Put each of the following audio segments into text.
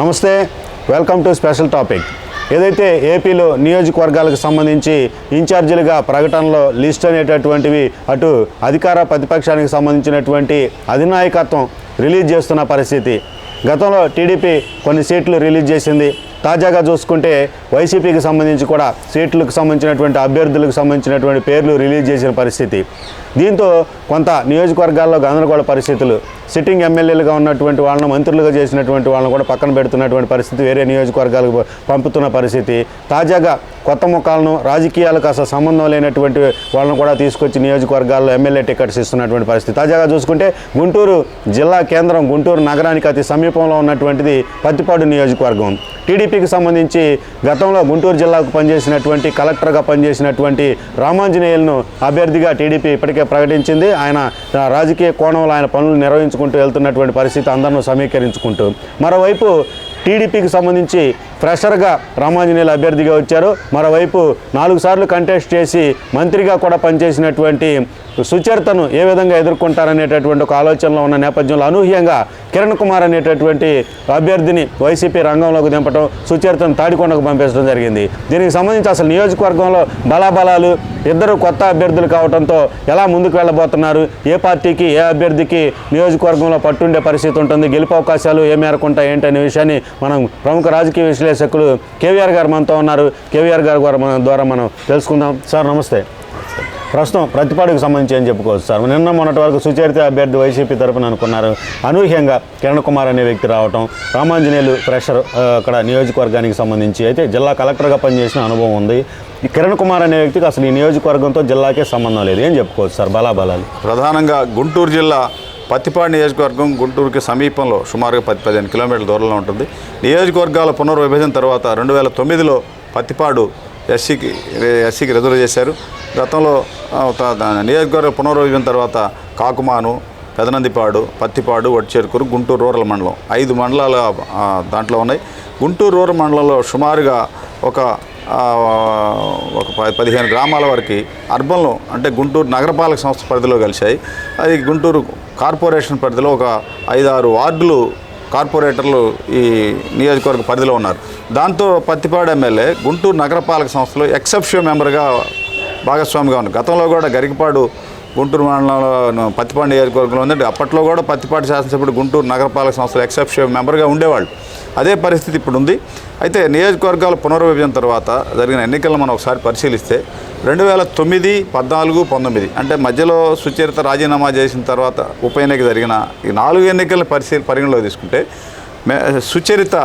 నమస్తే welcome to special topic. ఏదైతే ఏపీలో నియోజకవర్గాలకు సంబంధించి ఇన్ఛార్జీలుగా ప్రకటనలో లిస్ట్ అనేటటువంటివి అటు అధికార ప్రతిపక్షానికి సంబంధించినటువంటి అధినాయకత్వం రిలీజ్ చేస్తున్న పరిస్థితి. గతంలో టీడీపీ కొన్ని సీట్లు రిలీజ్ చేసింది. తాజాగా చూసుకుంటే వైసీపీకి సంబంధించి కూడా సీట్లకు సంబంధించినటువంటి అభ్యర్థులకు సంబంధించినటువంటి పేర్లు రిలీజ్ చేసిన పరిస్థితి. దీంతో కొంత నియోజకవర్గాల్లో గందరగోళ పరిస్థితులు సిట్టింగ్ ఎమ్మెల్యేలుగా ఉన్నటువంటి వాళ్ళను మంత్రులుగా చేసినటువంటి వాళ్ళని కూడా పక్కన పెడుతున్నటువంటి పరిస్థితి వేరే నియోజకవర్గాలకు పంపుతున్న పరిస్థితి. తాజాగా కొత్త ముఖాలను రాజకీయాలకు అసలు సంబంధం లేనటువంటి వాళ్ళను కూడా తీసుకొచ్చి నియోజకవర్గాల్లో ఎమ్మెల్యే టికెట్స్ ఇస్తున్నటువంటి పరిస్థితి. తాజాగా చూసుకుంటే గుంటూరు జిల్లా కేంద్రం గుంటూరు నగరానికి అతి సమీపంలో ఉన్నటువంటిది పత్తిపాడు నియోజకవర్గం. టీడీపీకి సంబంధించి గతంలో గుంటూరు జిల్లాకు పనిచేసినటువంటి కలెక్టర్గా పనిచేసినటువంటి రామాంజనేయులను అభ్యర్థిగా టీడీపీ ఇప్పటికే ప్రకటించింది. ఆయన రాజకీయ కోణంలో ఆయన పనులు నిర్వహించుకుంటూ వెళ్తున్నటువంటి పరిస్థితి అందరినూ సమీకరించుకుంటూ. మరోవైపు టీడీపీకి సంబంధించి ఫ్రెషర్గా రామాంజనేయులు అభ్యర్థిగా వచ్చారు. మరోవైపు నాలుగు సార్లు కంటెస్ట్ చేసి మంత్రిగా కూడా పనిచేసినటువంటి సుచరితను ఏ విధంగా ఎదుర్కొంటారనేటటువంటి ఒక ఆలోచనలో ఉన్న నేపథ్యంలో అనూహ్యంగా కిరణ్ కుమార్ అనేటటువంటి అభ్యర్థిని వైసీపీ రంగంలోకి దింపడం సుచరితను తాడికొండకు పంపించడం జరిగింది. దీనికి సంబంధించి అసలు నియోజకవర్గంలో బలాబలాలు ఇద్దరు కొత్త అభ్యర్థులు కావడంతో ఎలా ముందుకు వెళ్ళబోతున్నారు? ఏ పార్టీకి ఏ అభ్యర్థికి నియోజకవర్గంలో పట్టుండే పరిస్థితి ఉంటుంది? గెలుపు అవకాశాలు ఏ మేరకు ఉంటాయి ఏంటి అనే విషయాన్ని మనం ప్రముఖ రాజకీయ విశ్లేషకులు కేవీఆర్ గారు మనతో ఉన్నారు. కేవీఆర్ గారు ద్వారా మన ద్వారా మనం తెలుసుకుందాం. సార్ నమస్తే. ప్రస్తుతం ప్రతిపాడుకు సంబంధించి ఏం చెప్పుకోవచ్చు సార్? నిన్న మొన్నటి వరకు సుచరిత అభ్యర్థి వైసీపీ తరపున అనుకున్నారు. అనూహ్యంగా కిరణ్ కుమార్ అనే వ్యక్తి రావటం రామాంజనేయులు ప్రెషర్ అక్కడ నియోజకవర్గానికి సంబంధించి అయితే జిల్లా కలెక్టర్గా పనిచేసిన అనుభవం ఉంది. ఈ కిరణ్ కుమార్ అనే వ్యక్తికి అసలు ఈ నియోజకవర్గంతో జిల్లాకే సంబంధం లేదు. ఏం చెప్పుకోవచ్చు సార్? బలాబలాలు. ప్రధానంగా గుంటూరు జిల్లా పత్తిపాడు నియోజకవర్గం గుంటూరుకి సమీపంలో సుమారుగా పది పదిహేను కిలోమీటర్ల దూరంలో ఉంటుంది. నియోజకవర్గాల పునర్విభజన తర్వాత రెండు వేల తొమ్మిదిలో పత్తిపాడు ఎస్సీకి ఎస్సీకి రిజర్వ్ చేశారు. గతంలో నియోజకవర్గ పునర్విభజన తర్వాత కాకుమాను పెదనందిపాడు పత్తిపాడు వడ్చేరుకూరు గుంటూరు రూరల్ మండలం ఐదు మండలాలు దాంట్లో ఉన్నాయి. గుంటూరు రూరల్ మండలంలో సుమారుగా ఒక ఒక పదిహేను గ్రామాల వరకు అర్బన్లో అంటే గుంటూరు నగరపాలక సంస్థ పరిధిలో కలిశాయి. అది గుంటూరు కార్పొరేషన్ పరిధిలో ఒక ఐదారు వార్డులు కార్పొరేటర్లు ఈ నియోజకవర్గ పరిధిలో ఉన్నారు. దాంతో పత్తిపాడు ఎమ్మెల్యే గుంటూరు నగరపాలక సంస్థలో ఎక్సెప్షియో మెంబర్గా భాగస్వామిగా ఉన్నారు. గతంలో కూడా గరికపాడు గుంటూరు మండలంలో పత్తిపాండి నియోజకవర్గంలో ఉందంటే అప్పట్లో కూడా పత్తిపాటి శాసనసభ్యుడు గుంటూరు నగరపాలక సంస్థలు ఎక్సెప్షన్ మెంబర్గా ఉండేవాళ్ళు. అదే పరిస్థితి ఇప్పుడు ఉంది. అయితే నియోజకవర్గాల పునర్విభజన తర్వాత జరిగిన ఎన్నికలను మనం ఒకసారి పరిశీలిస్తే రెండు వేల తొమ్మిది పద్నాలుగు పంతొమ్మిది అంటే మధ్యలో సుచరిత రాజీనామా చేసిన తర్వాత ఉప ఎన్నిక జరిగిన ఈ నాలుగు ఎన్నికలను పరిశీలి పరిగణలో తీసుకుంటే సుచరిత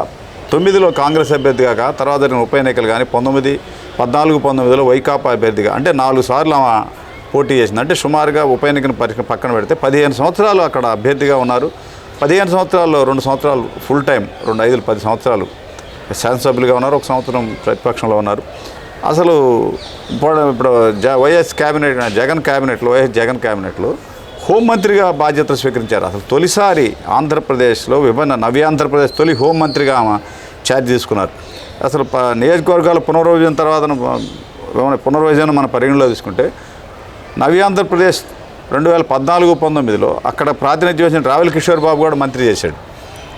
తొమ్మిదిలో కాంగ్రెస్ అభ్యర్థిగా కా- తర్వాత జరిగిన ఉప ఎన్నికలు కానీ పంతొమ్మిది పద్నాలుగు పంతొమ్మిదిలో వైకాపా అభ్యర్థిగా అంటే నాలుగు సార్లు ఆమె పోటీ చేసింది. అంటే సుమారుగా ఉప ఎన్నికను పరి పక్కన పెడితే పదిహేను సంవత్సరాలు అక్కడ అభ్యర్థిగా ఉన్నారు. పదిహేను సంవత్సరాల్లో రెండు సంవత్సరాలు ఫుల్ టైం రెండు ఐదులు పది సంవత్సరాలు శాసనసభ్యులుగా ఉన్నారు ఒక సంవత్సరం ప్రతిపక్షంలో ఉన్నారు. అసలు ఇప్పుడు ఇప్పుడు జ వైఎస్ క్యాబినెట్ జగన్ క్యాబినెట్లో వైఎస్ జగన్ క్యాబినెట్లో హోంమంత్రిగా బాధ్యతలు స్వీకరించారు. అసలు తొలిసారి ఆంధ్రప్రదేశ్లో విభిన్న నవ్య ఆంధ్రప్రదేశ్ తొలి హోంమంత్రిగా ఆమె ఛార్జ్ తీసుకున్నారు. అసలు ప నియోజకవర్గాల పునర్విభజన తర్వాత పునర్విభజన మన పరిగణలో తీసుకుంటే నవి ఆంధ్రప్రదేశ్ రెండు వేల పద్నాలుగు పంతొమ్మిదిలో అక్కడ ప్రాతినిధ్యం వహించిన రావెల్ కిషోర్ బాబు కూడా మంత్రి చేశాడు.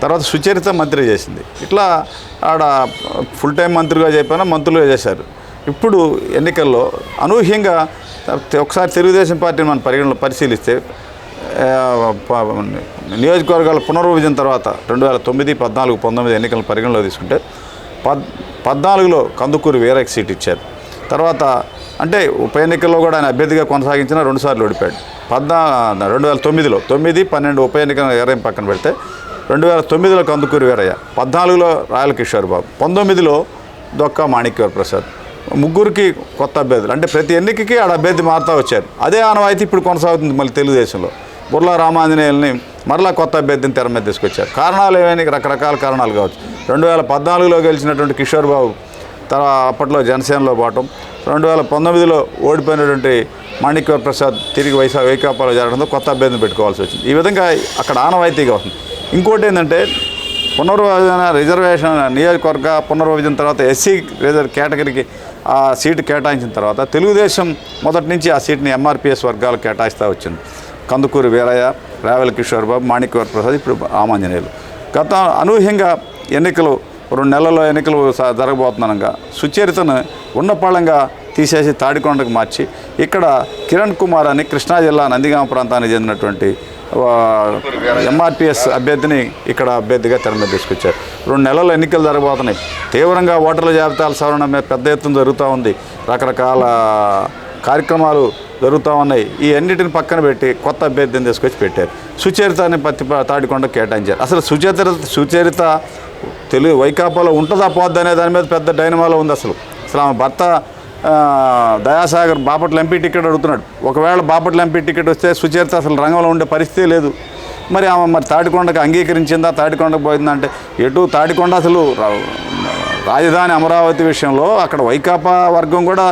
తర్వాత సుచరిత మంత్రి చేసింది. ఇట్లా ఆడ ఫుల్ టైం మంత్రిగా చెప్పినా మంత్రులుగా చేశారు. ఇప్పుడు ఎన్నికల్లో అనూహ్యంగా ఒకసారి తెలుగుదేశం పార్టీని మనం పరిగణలో పరిశీలిస్తే నియోజకవర్గాల పునర్విభజన తర్వాత రెండు వేల తొమ్మిది పద్నాలుగు పంతొమ్మిది ఎన్నికల పరిగణలో తీసుకుంటే పద్ పద్నాలుగులో కందుకూరు వేరే సీట్ ఇచ్చారు. తర్వాత అంటే ఉప ఎన్నికల్లో కూడా ఆయన అభ్యర్థిగా కొనసాగించిన రెండుసార్లు ఓడిపోయాడు. పద్నా రెండు వేల తొమ్మిదిలో తొమ్మిది పన్నెండు ఉప ఎన్నికల ఎర్రం పక్కన పెడితే రెండు వేల తొమ్మిదిలో కందుకూరి వీరయ్య పద్నాలుగులో రాయల కిషోర్ బాబు పంతొమ్మిదిలో దొక్క మాణిక్యవర ప్రసాద్. ముగ్గురికి కొత్త అభ్యర్థులు. అంటే ప్రతి ఎన్నికకి ఆడ అభ్యర్థి మారుతూ వచ్చారు. అదే ఆనవాయితీ ఇప్పుడు కొనసాగుతుంది మళ్ళీ తెలుగుదేశంలో. బుర్లా రామాంజనేయుల్ని మరలా కొత్త అభ్యర్థిని తెర మీద తీసుకొచ్చారు. కారణాలు ఏమైనా రకరకాల కారణాలు కావచ్చు. రెండు వేల పద్నాలుగులో గెలిచినటువంటి కిషోర్ బాబు తర్వాత అప్పట్లో జనసేనలో పోవటం రెండు వేల పంతొమ్మిదిలో ఓడిపోయినటువంటి మాణిక్య ప్రసాద్ తిరిగి వైసా వైకాపాలో జరగడంతో కొత్త అభ్యర్థిని పెట్టుకోవాల్సి వచ్చింది. ఈ విధంగా అక్కడ ఆనవాయితీగా వస్తుంది. ఇంకోటి ఏంటంటే పునర్విభజన రిజర్వేషన్ నియోజకవర్గ పునర్విభజన తర్వాత ఎస్సీ రిజర్వ్ కేటగిరీకి ఆ సీటు కేటాయించిన తర్వాత తెలుగుదేశం మొదటి నుంచి ఆ సీట్ని ఎంఆర్పిఎస్ వర్గాలు కేటాయిస్తూ వచ్చింది. కందుకూరి వీరయ్య రావెల కిషోర్ బాబు మాణిక్యవర్ ప్రసాద్ ఇప్పుడు ఆమాంజనేయులు. గత అనూహ్యంగా ఎన్నికలు రెండు నెలల్లో ఎన్నికలు జరగబోతున్నానుగా సుచరితను ఉన్నపాళంగా తీసేసి తాడికొండకు మార్చి ఇక్కడ కిరణ్ కుమార్ అని కృష్ణా జిల్లా నందిగామ ప్రాంతానికి చెందినటువంటి ఎంఆర్పిఎస్ అభ్యర్థిని ఇక్కడ అభ్యర్థిగా తెర మీద తీసుకొచ్చారు. రెండు నెలలు ఎన్నికలు జరగబోతున్నాయి. తీవ్రంగా ఓటర్ల జాబితాల సవరణ మీద పెద్ద ఎత్తున జరుగుతూ ఉంది. రకరకాల కార్యక్రమాలు జరుగుతూ ఉన్నాయి. ఈ అన్నిటిని పక్కన పెట్టి కొత్త అభ్యర్థిని తీసుకొచ్చి పెట్టారు. సుచరితని పత్తి తాడికొండ కేటాయించారు. అసలు సుచరిత సుచరిత తెలుగు వైకాపాలో ఉంటుందా పోద్ది అనే దాని మీద పెద్ద డైనమాలో ఉంది అసలు. అసలు ఆమె భర్త దయాసాగర్ బాపట్ల ఎంపీ టికెట్ అడుగుతున్నాడు. ఒకవేళ బాపట్ల ఎంపీ టికెట్ వస్తే సుచరిత అసలు రంగంలో ఉండే పరిస్థితి లేదు. మరి ఆమె మరి తాటికొండకు అంగీకరించిందా తాటికొండకు పోయిందా అంటే ఎటు తాటికొండ అసలు రాజధాని అమరావతి విషయంలో అక్కడ వైకాపా వర్గం కూడా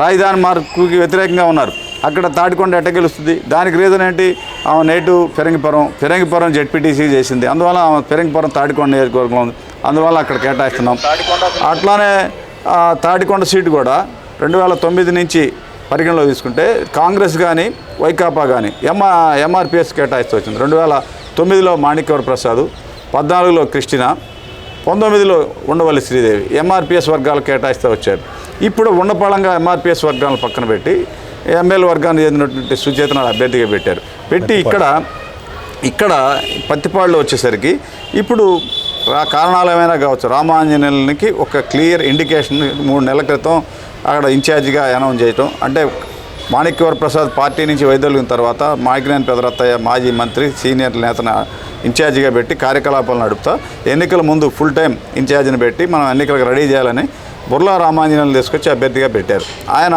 రాజధాని మార్పుకి వ్యతిరేకంగా ఉన్నారు. అక్కడ తాటికొండ ఎట్ట గెలుస్తుంది? దానికి రీజన్ ఏంటి? ఆమె నేటు ఫిరంగిపురం ఫిరంగిపురం జెడ్పీటీసీ చేసింది. అందువల్ల ఆమె ఫిరంగిపురం తాటికొండ నియోజకవర్గంలో ఉంది. అందువల్ల అక్కడ కేటాయిస్తున్నాం. అట్లానే తాటికొండ తాడికొండ సీటు కూడా రెండు వేల తొమ్మిది నుంచి పరిగణలో తీసుకుంటే కాంగ్రెస్ కానీ వైకాపా కానీ ఎంఆ ఎంఆర్పిఎస్ కేటాయిస్తూ వచ్చింది. రెండు వేల తొమ్మిదిలో మాణిక్యవర ప్రసాద్ పద్నాలుగులో కృష్ణ పంతొమ్మిదిలో ఉండవల్లి శ్రీదేవి ఎంఆర్పిఎస్ వర్గాలు కేటాయిస్తూ వచ్చారు. ఇప్పుడు ఉండపళంగా ఎంఆర్పిఎస్ వర్గాలను పక్కన పెట్టి ఎమ్మెల్యే వర్గాన్ని చెందినటువంటి సుచేతన అభ్యర్థిగా పెట్టారు. పెట్టి ఇక్కడ ఇక్కడ పత్తిపాడులో వచ్చేసరికి ఇప్పుడు కారణాలు ఏమైనా కావచ్చు? రామాంజనేయులకి ఒక క్లియర్ ఇండికేషన్ మూడు నెలల క్రితం అక్కడ ఇన్ఛార్జిగా అనౌన్స్ చేయటం. అంటే మాణిక్యవర ప్రసాద్ పార్టీ నుంచి వైదొలిగిన తర్వాత మాగినేని పెదరత్తయ్య మాజీ మంత్రి సీనియర్ నేతను ఇన్ఛార్జిగా పెట్టి కార్యకలాపాలు నడుపుతా. ఎన్నికల ముందు ఫుల్ టైం ఇన్ఛార్జిని పెట్టి మనం ఎన్నికలకు రెడీ చేయాలని బుర్లా రామాంజనేయులు తీసుకొచ్చి అభ్యర్థిగా పెట్టారు. ఆయన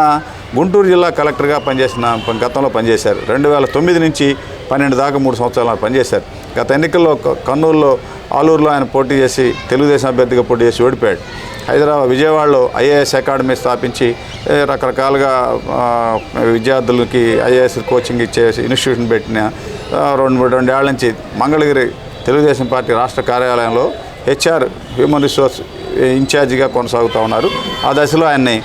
గుంటూరు జిల్లా కలెక్టర్గా పనిచేసిన గతంలో పనిచేశారు. రెండు వేల తొమ్మిది నుంచి పన్నెండు దాకా మూడు సంవత్సరాలు పనిచేశారు. గత ఎన్నికల్లో క- కర్నూలులో ఆలూరులో ఆయన పోటీ చేసి తెలుగుదేశం అభ్యర్థిగా పోటీ చేసి ఓడిపోయాడు. హైదరాబాద్ విజయవాడలో ఐఏఎస్ అకాడమీ స్థాపించి రకరకాలుగా విద్యార్థులకి ఐఏఎస్ కోచింగ్ ఇచ్చే ఇన్స్టిట్యూషన్ పెట్టిన ఆ, రెండు రెండేళ్ళ నుంచి మంగళగిరి తెలుగుదేశం పార్టీ రాష్ట్ర కార్యాలయంలో హెచ్ఆర్ హ్యూమన్ రిసోర్స్ ఇన్ఛార్జిగా కొనసాగుతూ ఉన్నారు. ఆ దశలో ఆయన్ని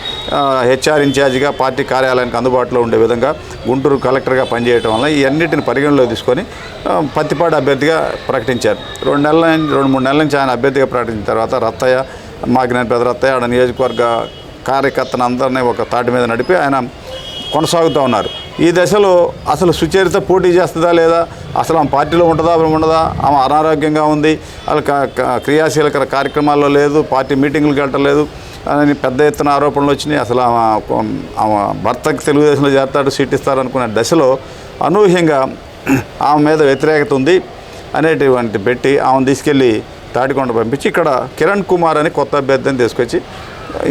హెచ్ఆర్ ఇన్ఛార్జిగా పార్టీ కార్యాలయానికి అందుబాటులో ఉండే విధంగా గుంటూరు కలెక్టర్గా పనిచేయడం వల్ల ఈ అన్నిటిని పరిగణలో తీసుకొని ఆ, పత్తిపాడు అభ్యర్థిగా ప్రకటించారు. రెండు నెలల నుంచి- రెండు మూడు నెలల నుంచి ఆయన అభ్యర్థిగా ప్రకటించిన తర్వాత రత్తయ్య మాకినేని పెద్ద రత్తయ్య ఆడ నియోజకవర్గ కార్యకర్తను అందరినీ ఒక తాటి మీద నడిపి ఆయన కొనసాగుతూ ఉన్నారు. ఈ దశలో అసలు సుచరిత పోటీ చేస్తుందా లేదా? అసలు ఆమె పార్టీలో ఉంటుందా ఉండదా? ఆమె అనారోగ్యంగా ఉంది వాళ్ళ క- క- క్రియాశీలక కార్యక్రమాల్లో లేదు పార్టీ మీటింగ్లకు వెళ్ళలేదు అని పెద్ద ఎత్తున ఆరోపణలు వచ్చినాయి. అసలు ఆమె ఆమె భర్తకి తెలుగుదేశంలో చేస్తాడు సీట్ ఇస్తారనుకునే దశలో అనూహ్యంగా ఆమె మీద వ్యతిరేకత ఉంది అనేటువంటి పెట్టి ఆమెను తీసుకెళ్ళి తాటికొండ పంపించి ఇక్కడ కిరణ్ కుమార్ అని కొత్త అభ్యర్థిని తీసుకొచ్చి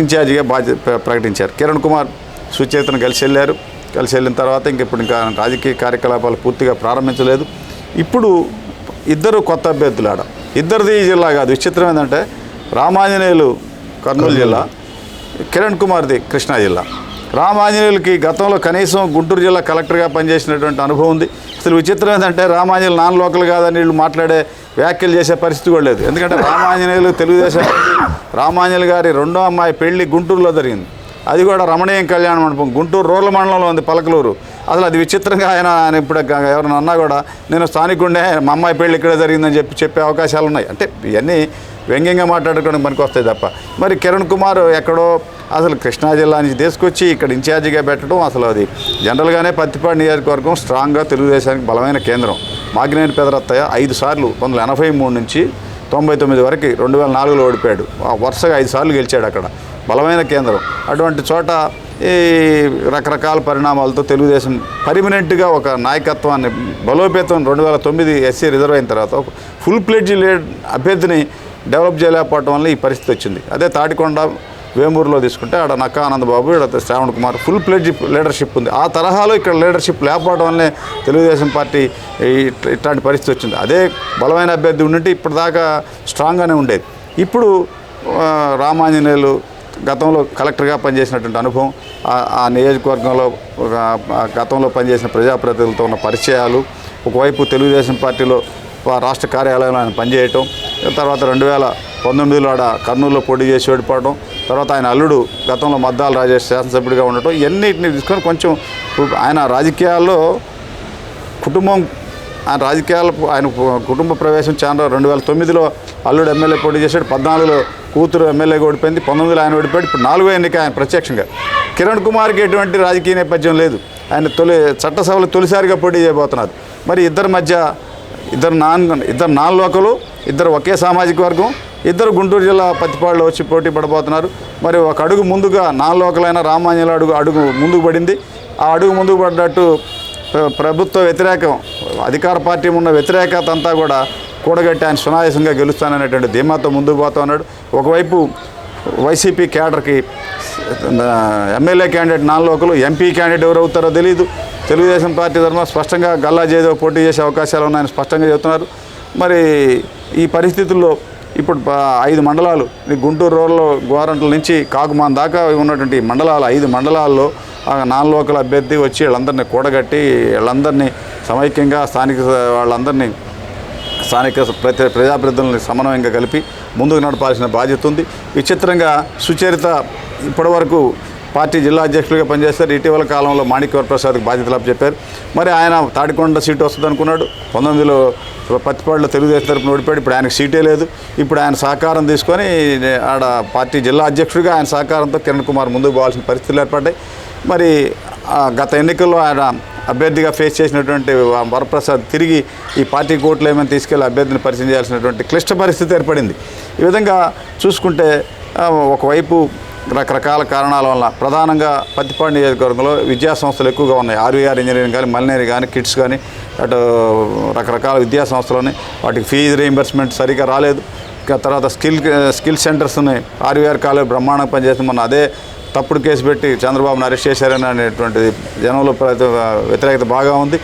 ఇన్ఛార్జిగా బాధ్యత ప్రకటించారు. కిరణ్ కుమార్ సుచేతను కలిసి వెళ్ళారు. కలిసి వెళ్ళిన తర్వాత ఇంక ఇప్పుడు ఇంకా రాజకీయ కార్యకలాపాలు పూర్తిగా ప్రారంభించలేదు. ఇప్పుడు ఇద్దరు కొత్త అభ్యర్థులు ఆడ ఇద్దరిది జిల్లా కాదు. విచిత్రం ఏంటంటే రామాంజనేయులు కర్నూలు జిల్లా కిరణ్ కుమార్ది కృష్ణా జిల్లా. రామాంజనేయులకి గతంలో కనీసం గుంటూరు జిల్లా కలెక్టర్గా పనిచేసినటువంటి అనుభవం ఉంది. అసలు విచిత్రం ఏంటంటే రామాంజనేయులు నాన్ లోకల్ కాదని వీళ్ళు మాట్లాడే వ్యాఖ్యలు చేసే పరిస్థితి కూడా లేదు. ఎందుకంటే రామాంజనేయులు తెలుగుదేశం రామాంజనేయులు గారి రెండో అమ్మాయి పెళ్ళి గుంటూరులో జరిగింది. అది కూడా రమణీయం కళ్యాణ మండపం. గుంటూరు రూరల్ మండలంలో ఉంది పలకలూరు. అసలు అది విచిత్రంగా ఆయన ఆయన ఇప్పుడు ఎవరైనా అన్నా కూడా నేను స్థానికుండే మా అమ్మాయి పెళ్ళి ఇక్కడే జరిగిందని చెప్పి చెప్పే అవకాశాలు ఉన్నాయి. అంటే ఇవన్నీ వ్యంగ్యంగా మాట్లాడుకోవడానికి పనికి వస్తాయి తప్ప. మరి కిరణ్ కుమార్ ఎక్కడో అసలు కృష్ణా జిల్లా నుంచి తీసుకొచ్చి ఇక్కడ ఇన్ఛార్జిగా పెట్టడం అసలు అది జనరల్గానే పత్తిపాడు నియోజకవర్గం స్ట్రాంగ్గా తెలుగుదేశానికి బలమైన కేంద్రం. మాగినేని పెదరత్తయ్య ఐదు సార్లు పంతొమ్మిది వందల ఎనభై మూడు నుంచి తొంభై తొమ్మిది వరకు రెండు వేల నాలుగులో ఓడిపోయాడు. ఆ వరుసగా ఐదు సార్లు గెలిచాడు అక్కడ. బలమైన కేంద్రం. అటువంటి చోట ఈ రకరకాల పరిణామాలతో తెలుగుదేశం పర్మనెంట్గా ఒక నాయకత్వాన్ని బలోపేతం రెండు వేల తొమ్మిది ఎస్సీ రిజర్వ్ అయిన తర్వాత ఫుల్ ప్లేడ్జ్ లీడ్ అభ్యర్థిని డెవలప్ చేయలేకపోవడం వల్ల ఈ పరిస్థితి వచ్చింది. అదే తాటికొండ వేమూరులో తీసుకుంటే ఆడ నక్కా ఆనందబాబు ఇక్కడ Shravan Kumar full pledge leadership ఉంది. ఆ తరహాలో ఇక్కడ లీడర్షిప్ లేకపోవడం వల్లనే తెలుగుదేశం పార్టీ ఇట్లాంటి పరిస్థితి వచ్చింది. అదే బలమైన అభ్యర్థి ఉండింటే ఇప్పటిదాకా స్ట్రాంగ్గానే ఉండేది. ఇప్పుడు రామాంజనేయులు గతంలో కలెక్టర్గా పనిచేసినటువంటి అనుభవం ఆ- నియోజకవర్గంలో ఒక గతంలో పనిచేసిన ప్రజాప్రతినిధులతో ఉన్న పరిచయాలు ఒకవైపు తెలుగుదేశం పార్టీలో రాష్ట్ర కార్యాలయంలో ఆయన పనిచేయటం తర్వాత రెండు వేల పంతొమ్మిదిలో ఆడ కర్నూలులో పోటీ చేసి ఓడిపోవడం తర్వాత ఆయన అల్లుడు గతంలో మద్దాల రాజేష్ శాసనసభ్యుడిగా ఉండటం ఇవన్నిటిని తీసుకొని కొంచెం ఆయన రాజకీయాల్లో కుటుంబం ఆయన రాజకీయాల ఆయన కుటుంబ ప్రవేశం చాలా రెండు వేల తొమ్మిదిలో అల్లుడు ఎమ్మెల్యే పోటీ చేశాడు పద్నాలుగులో కూతురు ఎమ్మెల్యేగా ఓడిపోయింది పంతొమ్మిదిలో ఆయన ఓడిపోయాడు ఇప్పుడు నాలుగో ఎన్నిక ఆయన ప్రత్యక్షంగా. కిరణ్ కుమార్కి ఎటువంటి రాజకీయ నేపథ్యం లేదు. ఆయన తొలి చట్టసభలో తొలిసారిగా పోటీ చేయబోతున్నారు. మరి ఇద్దరి మధ్య ఇద్దరు నాన్ ఇద్దరు నాన్ లోకలు ఇద్దరు ఒకే సామాజిక వర్గం ఇద్దరు గుంటూరు జిల్లా పత్తిపాళ్ళు వచ్చి పోటీ పడబోతున్నారు. మరి ఒక అడుగు ముందుగా నాలోకలైన రామాంజల అడుగు అడుగు ముందుకు పడింది. ఆ అడుగు ముందుకు పడ్డట్టు ప్రభుత్వ వ్యతిరేకం అధికార పార్టీ ఉన్న వ్యతిరేకత అంతా కూడా కూడగట్టి ఆయన సునాయాసంగా గెలుస్తాననేటువంటి ధీమాతో ముందుకు పోతా ఉన్నాడు. ఒకవైపు వైసీపీ క్యాడర్కి ఎమ్మెల్యే క్యాండిడేట్ నాలుగు ఎంపీ క్యాండిడేట్ ఎవరు అవుతారో తెలియదు తెలుగుదేశం పార్టీ తరఫున స్పష్టంగా గల్లా జయదేవ్ పోటీ చేసే అవకాశాలు ఉన్నాయని స్పష్టంగా చెబుతున్నారు. మరి ఈ పరిస్థితుల్లో ఇప్పుడు ఐదు మండలాలు. గుంటూరు రోడ్లో గోరంట్ల నుంచి కాకుమాన్ దాకా ఉన్నటువంటి మండలాలు ఐదు మండలాల్లో ఆ నాన్ లోకల్ అభ్యర్థి వచ్చి వీళ్ళందరినీ కూడగట్టి వీళ్ళందరినీ సమైక్యంగా స్థానిక వాళ్ళందరినీ స్థానిక ప్రతి ప్రజాప్రతినిధులని సమన్వయంగా కలిపి ముందుకు నడపాల్సిన బాధ్యత ఉంది. విచిత్రంగా సుచరిత ఇప్పటివరకు పార్టీ జిల్లా అధ్యక్షులుగా పనిచేస్తారు. ఇటీవల కాలంలో మాణిక్యవర ప్రసాద్కి బాధ్యతలు చెప్పారు మరి ఆయన తాడికొండ సీటు వస్తుంది అనుకున్నాడు. పంతొమ్మిదిలో పత్తిపాడులో తెలుగుదేశం తరపున ఓడిపోయాడు. ఇప్పుడు ఆయనకు సీటే లేదు. ఇప్పుడు ఆయన సహకారం తీసుకొని ఆడ పార్టీ జిల్లా అధ్యక్షుడిగా ఆయన సహకారంతో కిరణ్ కుమార్ ముందుకు పోవాల్సిన పరిస్థితులు ఏర్పడ్డాయి. మరి ఆ, గత ఎన్నికల్లో ఆయన అభ్యర్థిగా ఫేస్ చేసినటువంటి వరప్రసాద్ తిరిగి ఈ పార్టీ కోర్టులో ఏమైనా తీసుకెళ్ళి అభ్యర్థిని పరిచయం చేయాల్సినటువంటి క్లిష్ట పరిస్థితి ఏర్పడింది. ఈ విధంగా చూసుకుంటే ఒకవైపు రకరకాల కారణాల వల్ల. ప్రధానంగా పత్తిపాడు నియోజకవర్గంలో విద్యా సంస్థలు ఎక్కువగా ఉన్నాయి. ఆర్వీఆర్ ఇంజనీరింగ్ కానీ మలినేరి కానీ కిట్స్ కానీ అటు రకరకాల విద్యా సంస్థలు వాటికి ఫీజు రీయింబర్స్మెంట్ సరిగా రాలేదు. తర్వాత స్కిల్ స్కిల్ సెంటర్స్ ఉన్నాయి. ఆర్వీఆర్ కాలేజ్ బ్రహ్మాండంగా పనిచేస్తుంది. మన అదే తప్పుడు కేసు పెట్టి చంద్రబాబును అరెస్ట్ చేశారని అనేటువంటిది జనంలో ప్రతి వ్యతిరేకత బాగా ఉంది.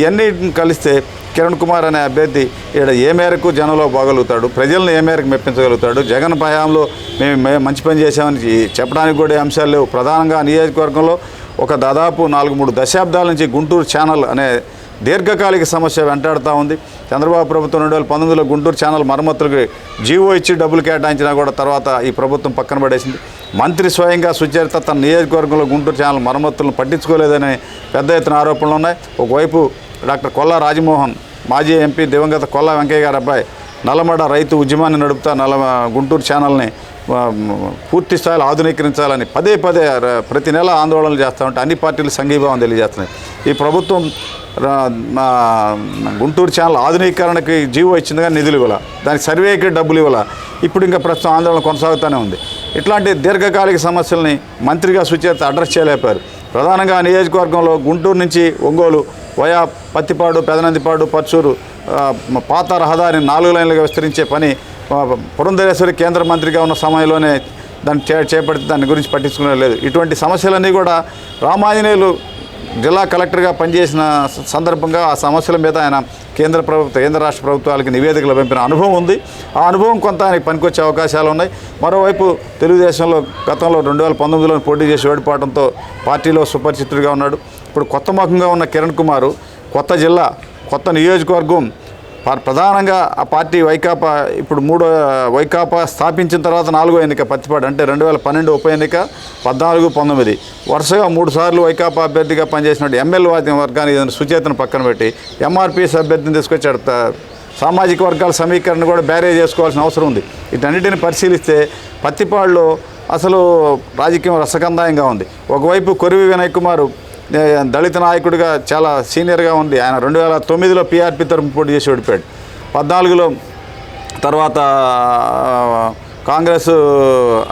ఇవన్నీ కలిస్తే కిరణ్ కుమార్ అనే అభ్యర్థి ఇక్కడ ఏ మేరకు జనంలో పోగలుగుతాడు? ప్రజలను ఏ మేరకు మెప్పించగలుగుతాడు? జగన్ భయాంలో మేము మేము మంచి పని చేశామని చెప్పడానికి కూడా అంశాలు లేవు. ప్రధానంగా నియోజకవర్గంలో ఒక దాదాపు నాలుగు మూడు దశాబ్దాల నుంచి గుంటూరు ఛానల్ అనే దీర్ఘకాలిక సమస్య వెంటాడుతూ ఉంది. చంద్రబాబు ప్రభుత్వం రెండు వేల పంతొమ్మిదిలో గుంటూరు ఛానల్ మరమ్మతులకు జీవో ఇచ్చి డబ్బులు కేటాయించినా కూడా తర్వాత ఈ ప్రభుత్వం పక్కన పడేసింది. మంత్రి స్వయంగా సుచరిత తన నియోజకవర్గంలో గుంటూరు ఛానల్ మరమ్మతులను పట్టించుకోలేదని పెద్ద ఎత్తున ఆరోపణలు ఉన్నాయి. ఒకవైపు డాక్టర్ కొల్లా రాజమోహన్ మాజీ ఎంపీ దివంగత కొల్లా వెంకయ్య గారి అబ్బాయి నల్లమడ రైతు ఉద్యమాన్ని నడుపుతా నల్ల గుంటూరు ఛానల్ని పూర్తి స్థాయిలో ఆధునీకరించాలని పదే పదే ప్రతి నెల ఆందోళనలు చేస్తూ ఉంటే అన్ని పార్టీలు సంఘీభావం తెలియజేస్తున్నాయి. ఈ ప్రభుత్వం గుంటూరు ఛానల్ ఆధునీకరణకి జీవో ఇచ్చింది కానీ నిధులు ఇవ్వాల. దానికి సర్వేకి డబ్బులు ఇవ్వాల. ఇప్పుడు ఇంకా ప్రస్తుతం ఆందోళన కొనసాగుతూనే ఉంది. ఇట్లాంటి దీర్ఘకాలిక సమస్యల్ని మంత్రిగా సుచేత అడ్రస్ చేయలేపారు ప్రధానంగా నియోజకవర్గంలో గుంటూరు నుంచి ఒంగోలు వయా పత్తిపాడు పెదనందిపాడు పర్చూరు పాత రహదారిని నాలుగు లైన్లుగా విస్తరించే పని పురంధరేశ్వరి కేంద్ర మంత్రిగా ఉన్న సమయంలోనే దాన్ని చే చేపడితే దాని గురించి పట్టించుకునే లేదు. ఇటువంటి సమస్యలన్నీ కూడా రామాంజనేయులు జిల్లా కలెక్టర్గా పనిచేసిన సందర్భంగా ఆ సమస్యల మీద ఆయన కేంద్ర ప్రభుత్వ కేంద్ర రాష్ట్ర ప్రభుత్వాలకి నివేదికలు పంపిన అనుభవం ఉంది. ఆ అనుభవం కొంత ఆయనకి పనికొచ్చే అవకాశాలు ఉన్నాయి. మరోవైపు తెలుగుదేశంలో గతంలో రెండు వేల పంతొమ్మిదిలో పోటీ చేసి ఓడిపోవడంతో పార్టీలో సుపరిచితుడిగా ఉన్నాడు. ఇప్పుడు కొత్త ముఖంగా ఉన్న కిరణ్ కుమారు కొత్త జిల్లా కొత్త నియోజకవర్గం ప్రధానంగా ఆ పార్టీ వైకాపా ఇప్పుడు మూడో వైకాపా స్థాపించిన తర్వాత నాలుగో ఎన్నిక పత్తిపాడు అంటే రెండు వేల పన్నెండు ఉప ఎన్నిక పద్నాలుగు పంతొమ్మిది. వరుసగా మూడు సార్లు వైకాపా అభ్యర్థిగా పనిచేసినట్టు ఎమ్మెల్యే వర్గానికి ఏదైనా సుచేతను పక్కన పెట్టి ఎంఆర్పిఎస్ అభ్యర్థిని తీసుకొచ్చాడు. సామాజిక వర్గాల సమీకరణ కూడా బ్యారేజ్ చేసుకోవాల్సిన అవసరం ఉంది. వీటన్నిటిని పరిశీలిస్తే పత్తిపాడులో అసలు రాజకీయం రసకందాయంగా ఉంది. ఒకవైపు కొరివి వినయ్ కుమారు దళిత నాయకుడిగా చాలా సీనియర్గా ఉంది. ఆయన రెండు వేల తొమ్మిదిలో పీఆర్పీ తరఫున పోటీ చేసి ఓడిపోయాడు. పద్నాలుగులో తర్వాత కాంగ్రెస్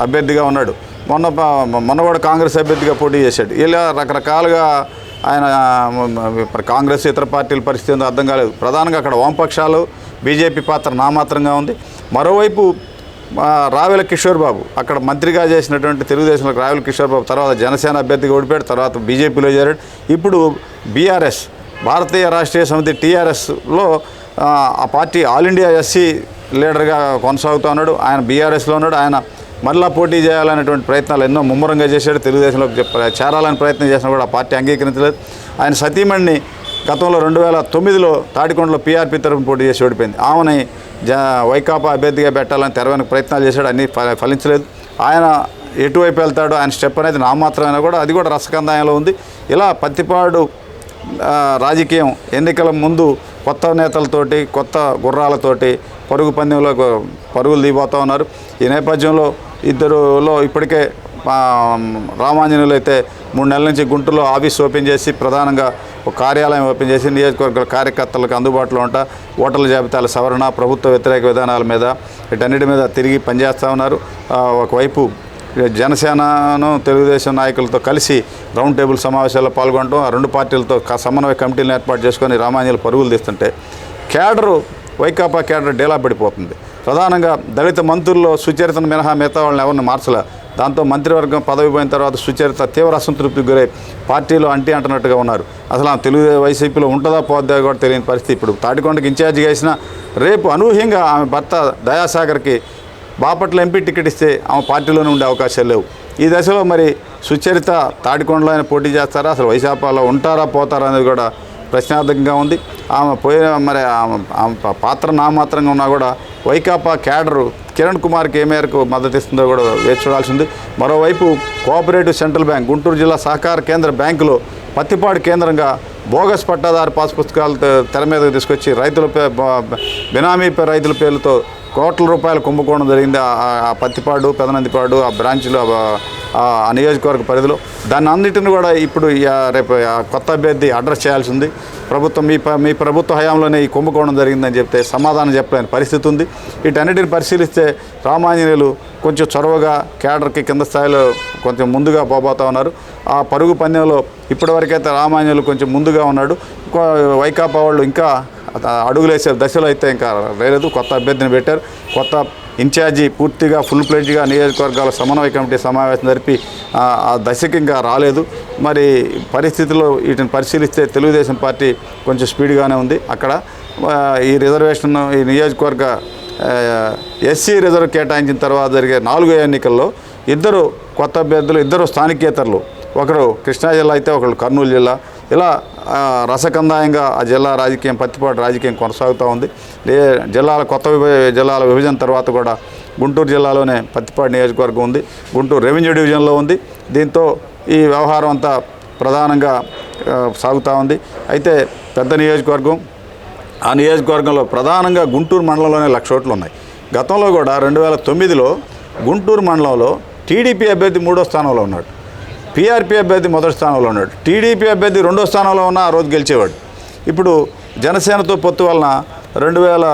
అభ్యర్థిగా ఉన్నాడు. మొన్న మొన్న కూడా కాంగ్రెస్ అభ్యర్థిగా పోటీ చేశాడు. ఇలా రకరకాలుగా ఆయన కాంగ్రెస్ ఇతర పార్టీల పరిస్థితి అర్థం కాలేదు. ప్రధానంగా అక్కడ వామపక్షాలు బీజేపీ పాత్ర నామాత్రంగా ఉంది. మరోవైపు రావెల కిషోర్ బాబు అక్కడ మంత్రిగా చేసినటువంటి తెలుగుదేశంలో రావెల కిషోర్ బాబు తర్వాత జనసేన అభ్యర్థిగా ఓడిపోయాడు తర్వాత బీజేపీలో చేరాడు. ఇప్పుడు బీఆర్ఎస్ భారతీయ రాష్ట్రీయ సమితి టీఆర్ఎస్లో ఆ పార్టీ ఆల్ ఇండియా ఎస్సీ లీడర్గా కొనసాగుతూ ఉన్నాడు. ఆయన బీఆర్ఎస్లో ఉన్నాడు. ఆయన మళ్ళా పోటీ చేయాలనేటువంటి ప్రయత్నాలు ఎన్నో ముమ్మరంగా చేశాడు. తెలుగుదేశంలో చేరాలని ప్రయత్నం చేసినా కూడా ఆ పార్టీ అంగీకరించలేదు. ఆయన సతీమణిని గతంలో రెండు వేల తొమ్మిదిలో తాడికొండలో పీఆర్పీ తరఫున పోటీ చేసి ఓడిపోయింది. ఆమెని జా వైకాపా అభ్యర్థిగా పెట్టాలని తెరవని ప్రయత్నాలు చేశాడు. అన్నీ ఫ- ఫలించలేదు. ఆయన ఎటువైపు వెళ్తాడు ఆయన స్టెప్ అనేది నామాత్రమైనా కూడా అది కూడా రసకందాయంలో ఉంది. ఇలా పత్తిపాడు రాజకీయం ఎన్నికల ముందు కొత్త నేతలతోటి కొత్త గుర్రాలతోటి పరుగు పందెంలో పరుగులు దిగిపోతూ ఉన్నారు. ఈ నేపథ్యంలో ఇద్దరులో ఇప్పటికే రామాంజనులు రామాంజనేయులు అయితే మూడు నెలల నుంచి గుంటూరులో ఆఫీస్ ఓపెన్ చేసి ప్రధానంగా ఒక కార్యాలయం ఓపెన్ చేసి నియోజకవర్గ కార్యకర్తలకు అందుబాటులో ఉంటా ఓటర్ల జాబితాల సవరణ ప్రభుత్వ వ్యతిరేక విధానాల మీద వీటన్నిటి మీద తిరిగి పనిచేస్తూ ఉన్నారు. ఒకవైపు జనసేనను తెలుగుదేశం నాయకులతో కలిసి రౌండ్ టేబుల్ సమావేశాల్లో పాల్గొనడం ఆ రెండు పార్టీలతో సమన్వయ కమిటీలను ఏర్పాటు చేసుకొని రామాంజలు పరుగులు తీస్తుంటే కేడరు వైకాపా కేడర్ డేలా పడిపోతుంది. ప్రధానంగా దళిత మంత్రుల్లో సుచరితను మినహా మిగతా వాళ్ళని ఎవరిని మార్చలే? దాంతో మంత్రివర్గం పదవి పోయిన తర్వాత సుచరిత తీవ్ర అసంతృప్తికి గురై పార్టీలో అంటి అంటున్నట్టుగా ఉన్నారు. అసలు ఆ తెలుగు వైసీపీలో ఉంటుందా పోద్దా కూడా తెలియని పరిస్థితి. ఇప్పుడు తాటికొండకి ఇన్ఛార్జిగా వేసిన రేపు అనూహ్యంగా ఆమె భర్త దయాసాగర్కి బాపట్ల ఎంపీ టికెట్ ఇస్తే ఆమె పార్టీలోనే ఉండే అవకాశాలు లేవు. ఈ దశలో మరి సుచరిత తాటికొండలో ఆయన పోటీ చేస్తారా? అసలు వైశాపాలో ఉంటారా పోతారా అనేది కూడా ప్రశ్నార్థకంగా ఉంది. ఆమె పోయిన మరి ఆమె ఆమె పాత్ర నామాత్రంగా ఉన్నా కూడా వైకాపా క్యాడరు కిరణ్ కుమార్కి ఏ మేరకు మద్దతు ఇస్తుందో కూడా వేచి చూడాల్సింది మరోవైపు కోఆపరేటివ్ సెంట్రల్ బ్యాంక్ గుంటూరు జిల్లా సహకార కేంద్ర బ్యాంకులో పత్తిపాడు కేంద్రంగా బోగస్ పట్టాదారు పాస్ పుస్తకాలు తెర మీదకు తీసుకొచ్చి రైతుల పే బినామీ రైతుల పేర్లతో కోట్ల రూపాయలు కుంభకోణం జరిగింది. ఆ- పత్తిపాడు పెదనందిపాడు ఆ బ్రాంచ్లో ఆ- ఆ నియోజకవర్గ పరిధిలో. దాన్ని అన్నిటిని కూడా ఇప్పుడు రేపు కొత్త అభ్యర్థి అడ్రస్ చేయాల్సి ఉంది. ప్రభుత్వం మీ ప- మీ ప్రభుత్వ హయాంలోనే ఈ కుంభకోణం జరిగిందని చెప్తే సమాధానం చెప్పలేని పరిస్థితి ఉంది. వీటన్నిటిని పరిశీలిస్తే రామాంజనేయులు కొంచెం చొరవగా కేడర్కి కింద స్థాయిలో కొంచెం ముందుగా పోబోతా ఉన్నారు. ఆ పరుగు పందెంలో ఇప్పటివరకైతే రామాంజనేయులు కొంచెం ముందుగా ఉన్నాడు. వైకాపా వాళ్ళు ఇంకా అడుగులేసే దశలో అయితే ఇంకా లేదు. కొత్త అభ్యర్థిని పెట్టారు. కొత్త ఇన్ఛార్జి పూర్తిగా ఫుల్ ప్లేజ్గా నియోజకవర్గాల సమన్వయ కమిటీ సమావేశం జరిపి ఆ దశకి ఇంకా రాలేదు. మరి పరిస్థితుల్లో వీటిని పరిశీలిస్తే తెలుగుదేశం పార్టీ కొంచెం స్పీడ్గానే ఉంది అక్కడ. ఈ రిజర్వేషన్ ఈ నియోజకవర్గ ఎస్సీ రిజర్వ్ కేటాయించిన తర్వాత జరిగే నాలుగో ఎన్నికల్లో ఇద్దరు కొత్త అభ్యర్థులు ఇద్దరు స్థానికేతరులు. ఒకరు కృష్ణా జిల్లా అయితే ఒకరు కర్నూలు జిల్లా. ఇలా రసకందాయంగా ఆ జిల్లా రాజకీయం పత్తిపాటు రాజకీయం కొనసాగుతూ ఉంది. లే జిల్లాల కొత్త విభ- జిల్లాల విభజన తర్వాత కూడా గుంటూరు జిల్లాలోనే పత్తిపాడు నియోజకవర్గం ఉంది. గుంటూరు రెవెన్యూ డివిజన్లో ఉంది. దీంతో ఈ వ్యవహారం అంతా ప్రధానంగా సాగుతూ ఉంది. అయితే పెద్ద నియోజకవర్గం ఆ నియోజకవర్గంలో ప్రధానంగా గుంటూరు మండలంలోనే లక్ష ఓట్లు ఉన్నాయి. గతంలో కూడా రెండు వేల తొమ్మిదిలో గుంటూరు మండలంలో టీడీపీ అభ్యర్థి మూడో స్థానంలో ఉన్నాడు. పీఆర్పీ అభ్యర్థి మొదటి స్థానంలో ఉన్నాడు. టీడీపీ అభ్యర్థి రెండో స్థానంలో ఉన్న ఆ రోజు గెలిచేవాడు. ఇప్పుడు జనసేనతో పొత్తు వలన రెండు వేల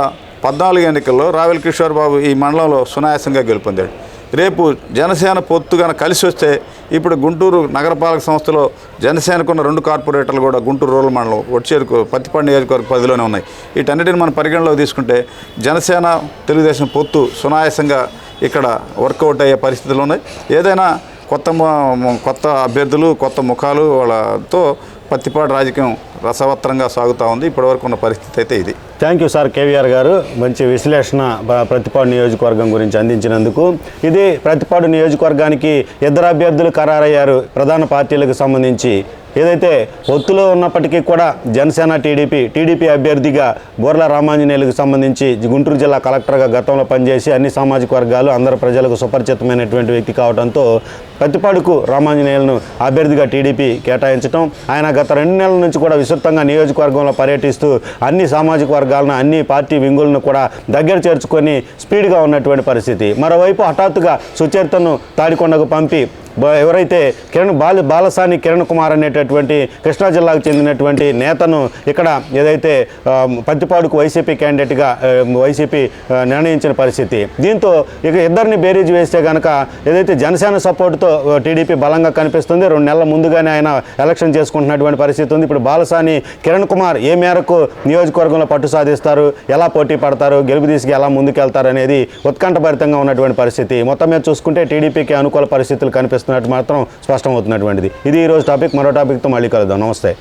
పద్నాలుగు ఎన్నికల్లో రావెల్ కిషోర్ బాబు ఈ మండలంలో సునాయాసంగా గెలుపొందాడు. రేపు జనసేన పొత్తు కనుక కలిసి వస్తే ఇప్పుడు గుంటూరు నగరపాలక సంస్థలో జనసేనకున్న రెండు కార్పొరేటర్లు కూడా గుంటూరు రూరల్ మండలం వచ్చేరుకు పత్తిపాడు నియోజకవర్గ పరిధిలోనే ఉన్నాయి. వీటన్నిటిని మనం పరిగణలోకి తీసుకుంటే జనసేన తెలుగుదేశం పొత్తు సునాయాసంగా ఇక్కడ వర్కౌట్ అయ్యే పరిస్థితులు ఉన్నాయి. ఏదైనా కొత్త కొత్త అభ్యర్థులు కొత్త ముఖాలు వాళ్ళతో పత్తిపాడు రాజకీయం రసవత్రంగా సాగుతూ ఉంది. ఇప్పటివరకు ఉన్న పరిస్థితి అయితే ఇది. థ్యాంక్ యూ సార్ కేవీఆర్ గారు మంచి విశ్లేషణ ప్రతిపాడు నియోజకవర్గం గురించి అందించినందుకు. ఇది ప్రతిపాడు నియోజకవర్గానికి ఇద్దరు అభ్యర్థులు ఖరారయ్యారు. ప్రధాన పార్టీలకు సంబంధించి ఏదైతే ఒత్తులో ఉన్నప్పటికీ కూడా జనసేన టీడీపీ టీడీపీ అభ్యర్థిగా బోర్ల రామాంజనేయులకు సంబంధించి గుంటూరు జిల్లా కలెక్టర్గా గతంలో పనిచేసి అన్ని సామాజిక వర్గాలు అందరు ప్రజలకు సుపరిచితమైనటువంటి వ్యక్తి కావడంతో ప్రతిపాడుకు రామాంజనేయులను అభ్యర్థిగా టీడీపీ కేటాయించడం ఆయన గత రెండు నెలల నుంచి కూడా విస్తృతంగా నియోజకవర్గంలో పర్యటిస్తూ అన్ని సామాజిక వర్గాలను అన్ని పార్టీ వింగులను కూడా దగ్గర చేర్చుకొని స్పీడ్గా ఉన్నటువంటి పరిస్థితి. మరోవైపు హఠాత్తుగా సుచరితను తాడికొండకు పంపి ఎవరైతే కిరణ్ బాల బాలసాని కిరణ్ కుమార్ అనేటటువంటి కృష్ణా జిల్లాకు చెందినటువంటి నేతను ఇక్కడ ఏదైతే పత్తిపాడుకు వైసీపీ క్యాండిడేట్గా వైసీపీ నిర్ణయించిన పరిస్థితి. దీంతో ఇక ఇద్దరిని బేరీజ్ వేస్తే కనుక ఏదైతే జనసేన సపోర్టుతో ఆ, టీడీపీ బలంగా కనిపిస్తుంది. రెండు నెలల ముందుగానే ఆయన ఎలక్షన్ చేసుకుంటున్నటువంటి పరిస్థితి ఉంది. ఇప్పుడు బాలసాని కిరణ్ కుమార్ ఏ మేరకు నియోజకవర్గంలో పట్టు సాధిస్తారు? ఎలా పోటీ పడతారు? గెలుపు తీసుకు ఎలా ముందుకెళ్తారు అనేది ఉత్కంఠభరితంగా ఉన్నటువంటి పరిస్థితి. మొత్తం మీద చూసుకుంటే టీడీపీకి అనుకూల పరిస్థితులు కనిపిస్తున్నట్టు మాత్రం స్పష్టమవుతున్నటువంటిది. ఇది ఈ రోజు టాపిక్. మరో టాపిక్తో మళ్ళీ కలుద్దాం. నమస్తే.